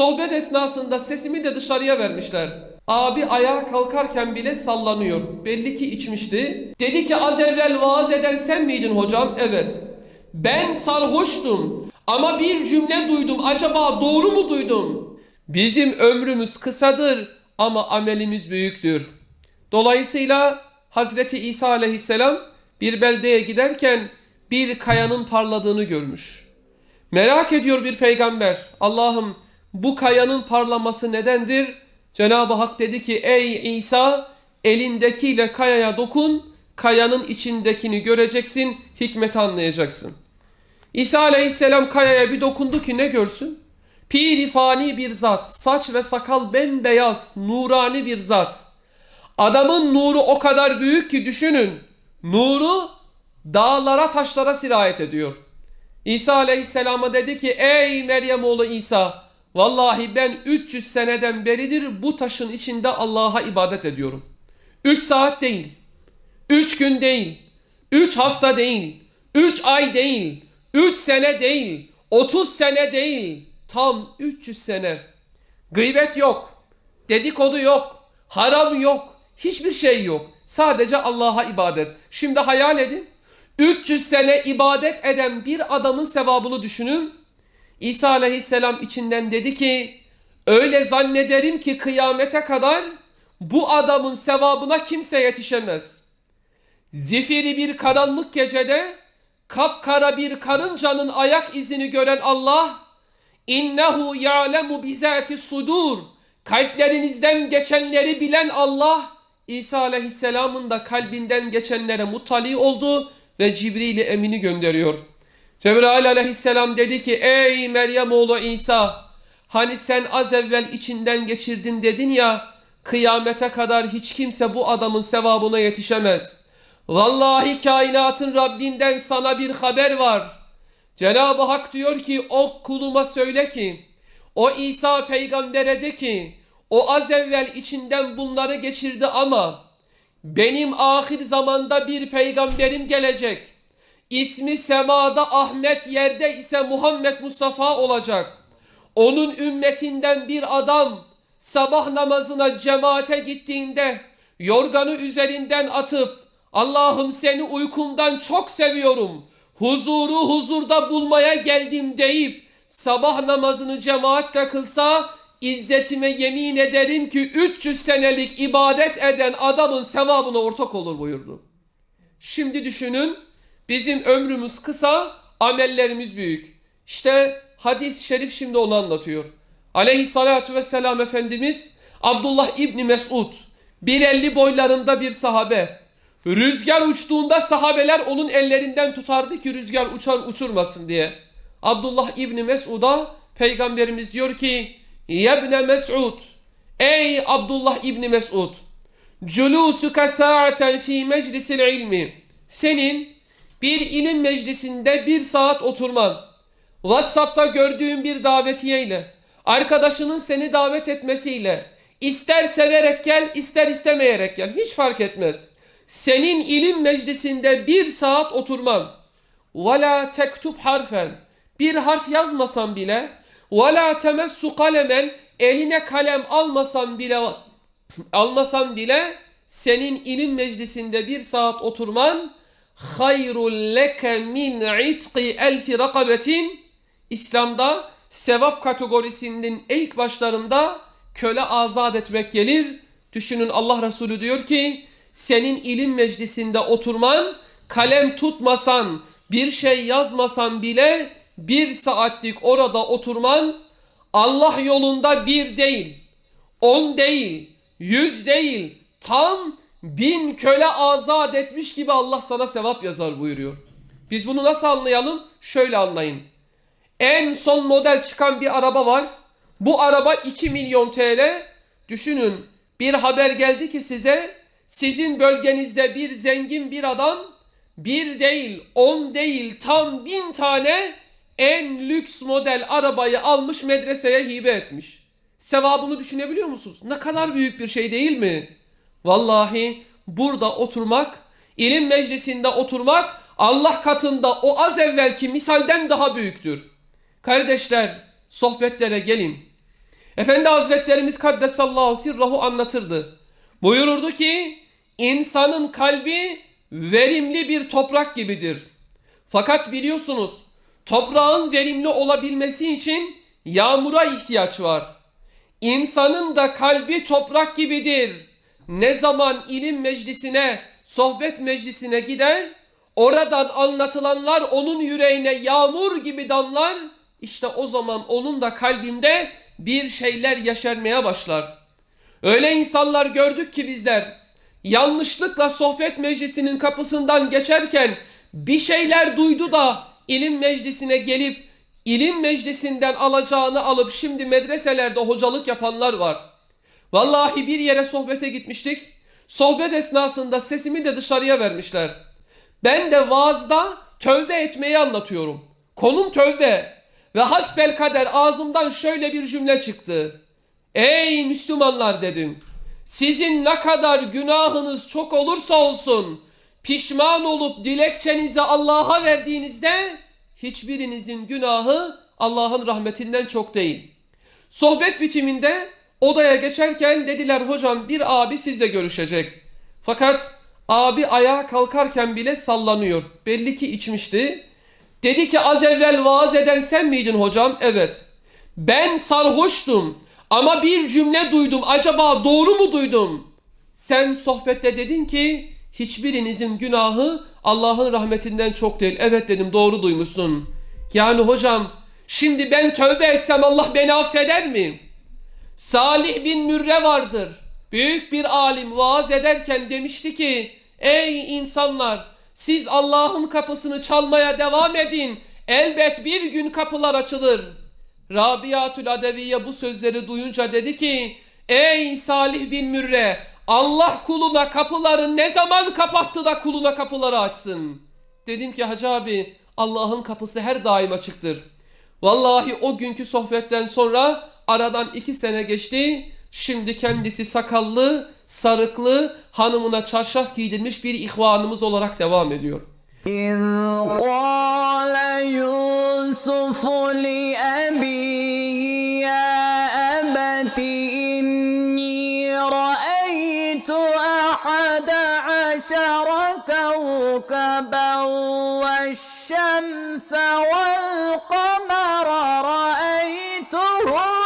Sohbet esnasında sesimi de dışarıya vermişler. Abi ayağa kalkarken bile sallanıyor. Belli ki içmişti. Dedi ki az evvel vaaz eden sen miydin hocam? Evet. Ben sarhoştum ama bir cümle duydum. Acaba doğru mu duydum? Bizim ömrümüz kısadır ama amelimiz büyüktür. Dolayısıyla Hazreti İsa aleyhisselam bir beldeye giderken bir kayanın parladığını görmüş. Merak ediyor bir peygamber. Allah'ım bu kayanın parlaması nedendir? Cenab-ı Hak dedi ki ey İsa elindekiyle kayaya dokun. Kayanın içindekini göreceksin. Hikmeti anlayacaksın. İsa aleyhisselam kayaya bir dokundu ki ne görsün? Piri fani bir zat. Saç ve sakal bembeyaz. Nurani bir zat. Adamın nuru o kadar büyük ki düşünün. Nuru dağlara taşlara sirayet ediyor. İsa aleyhisselama dedi ki ey Meryem oğlu İsa vallahi ben 300 seneden beridir bu taşın içinde Allah'a ibadet ediyorum. 3 saat değil, 3 gün değil, 3 hafta değil, 3 ay değil, 3 sene değil, 30 sene değil, tam 300 sene. Gıybet yok, dedikodu yok, haram yok, hiçbir şey yok. Sadece Allah'a ibadet. Şimdi hayal edin. 300 sene ibadet eden bir adamın sevabını düşünün. İsa aleyhisselam içinden dedi ki öyle zannederim ki kıyamete kadar bu adamın sevabına kimse yetişemez. Zifiri bir karanlık gecede kapkara bir karıncanın ayak izini gören Allah innehu ya'lemu bizati sudur kalplerinizden geçenleri bilen Allah İsa aleyhisselamın da kalbinden geçenlere muttali oldu ve Cibril-i Emin'i gönderiyor. Cebrail aleyhisselam dedi ki ey Meryem oğlu İsa hani sen az evvel içinden geçirdin dedin ya kıyamete kadar hiç kimse bu adamın sevabına yetişemez. Vallahi kainatın Rabbinden sana bir haber var. Cenab-ı Hak diyor ki o kuluma söyle ki o İsa peygambere de ki o az evvel içinden bunları geçirdi ama benim ahir zamanda bir peygamberim gelecek. İsmi semada Ahmet yerde ise Muhammed Mustafa olacak. Onun ümmetinden bir adam sabah namazına cemaate gittiğinde yorganı üzerinden atıp Allah'ım seni uykumdan çok seviyorum. Huzuru huzurda bulmaya geldim deyip sabah namazını cemaatle kılsa İzzetime yemin ederim ki 300 senelik ibadet eden adamın sevabına ortak olur buyurdu. Şimdi düşünün bizim ömrümüz kısa amellerimiz büyük. İşte hadis-i şerif şimdi onu anlatıyor. Aleyhissalatu vesselam Efendimiz Abdullah İbni Mesud 1.50 boylarında bir sahabe. Rüzgar uçtuğunda sahabeler onun ellerinden tutardı ki rüzgar uçar uçurmasın diye. Abdullah İbni Mesud'a peygamberimiz diyor ki Yebne Mes'ud Ey Abdullah İbni Mes'ud Culusuka sa'aten fi meclisil ilmi Senin bir ilim meclisinde bir saat oturman Whatsapp'ta gördüğün bir davetiyeyle Arkadaşının seni davet etmesiyle ister severek gel ister istemeyerek gel hiç fark etmez. Senin ilim meclisinde bir saat oturman وَلَا tektub harfen bir harf yazmasan bile وَلَا temessu kalemen eline kalem almasan bile almasan bile senin ilim meclisinde bir saat oturman hayrul leke min itqi elfi rakabetin İslam'da sevap kategorisinin ilk başlarında köle azat etmek gelir. Düşünün Allah Resulü diyor ki senin ilim meclisinde oturman kalem tutmasan bir şey yazmasan bile bir saatlik orada oturman Allah yolunda bir değil, on değil, yüz değil, tam bin köle azat etmiş gibi Allah sana sevap yazar buyuruyor. Biz bunu nasıl anlayalım? Şöyle anlayın. En son model çıkan bir araba var. Bu araba 2 milyon TL. Düşünün bir haber geldi ki size sizin bölgenizde bir zengin bir adam bir değil, on değil, tam bin tane en lüks model arabayı almış medreseye hibe etmiş. Sevabını düşünebiliyor musunuz? Ne kadar büyük bir şey değil mi? Vallahi burada oturmak, ilim meclisinde oturmak Allah katında o az evvelki misalden daha büyüktür. Kardeşler sohbetlere gelin. Efendi Hazretlerimiz Kaddesallahu sirrahu anlatırdı. Buyururdu ki insanın kalbi verimli bir toprak gibidir. Fakat biliyorsunuz toprağın verimli olabilmesi için yağmura ihtiyaç var. İnsanın da kalbi toprak gibidir. Ne zaman ilim meclisine, sohbet meclisine gider, oradan anlatılanlar onun yüreğine yağmur gibi damlar. İşte o zaman onun da kalbinde bir şeyler yaşarmaya başlar. Öyle insanlar gördük ki bizler yanlışlıkla sohbet meclisinin kapısından geçerken bir şeyler duydu da ilim meclisine gelip ilim meclisinden alacağını alıp şimdi medreselerde hocalık yapanlar var. Vallahi bir yere sohbete gitmiştik. Sohbet esnasında sesimi de dışarıya vermişler. Ben de vaazda tövbe etmeyi anlatıyorum. Konum tövbe. Ve hasbel kader ağzımdan şöyle bir cümle çıktı. Ey Müslümanlar dedim. Sizin ne kadar günahınız çok olursa olsun pişman olup dilekçenizi Allah'a verdiğinizde hiçbirinizin günahı Allah'ın rahmetinden çok değil. Sohbet bitiminde odaya geçerken dediler hocam bir abi sizle görüşecek. Fakat abi ayağa kalkarken bile sallanıyor. Belli ki içmişti. Dedi ki az evvel vaaz eden sen miydin hocam? Evet. Ben sarhoştum ama bir cümle duydum. Acaba doğru mu duydum? Sen sohbette dedin ki hiçbirinizin günahı Allah'ın rahmetinden çok değil. Evet dedim doğru duymuşsun. Yani hocam şimdi ben tövbe etsem Allah beni affeder mi? Salih bin Mürre vardır. Büyük bir alim vaaz ederken demişti ki Ey insanlar siz Allah'ın kapısını çalmaya devam edin. Elbet bir gün kapılar açılır. Rabiatül Adeviye bu sözleri duyunca dedi ki Ey Salih bin Mürre Allah kuluna kapıları ne zaman kapattı da kuluna kapıları açsın? Dedim ki hacı abi Allah'ın kapısı her daim açıktır. Vallahi o günkü sohbetten sonra aradan iki sene geçti. Şimdi kendisi sakallı, sarıklı, hanımına çarşaf giydirmiş bir ihvanımız olarak devam ediyor. إذ قال يوسف لأبيه يا أبت إني رأيت أحد عشر كوكبا والشمس والقمر رأيتهم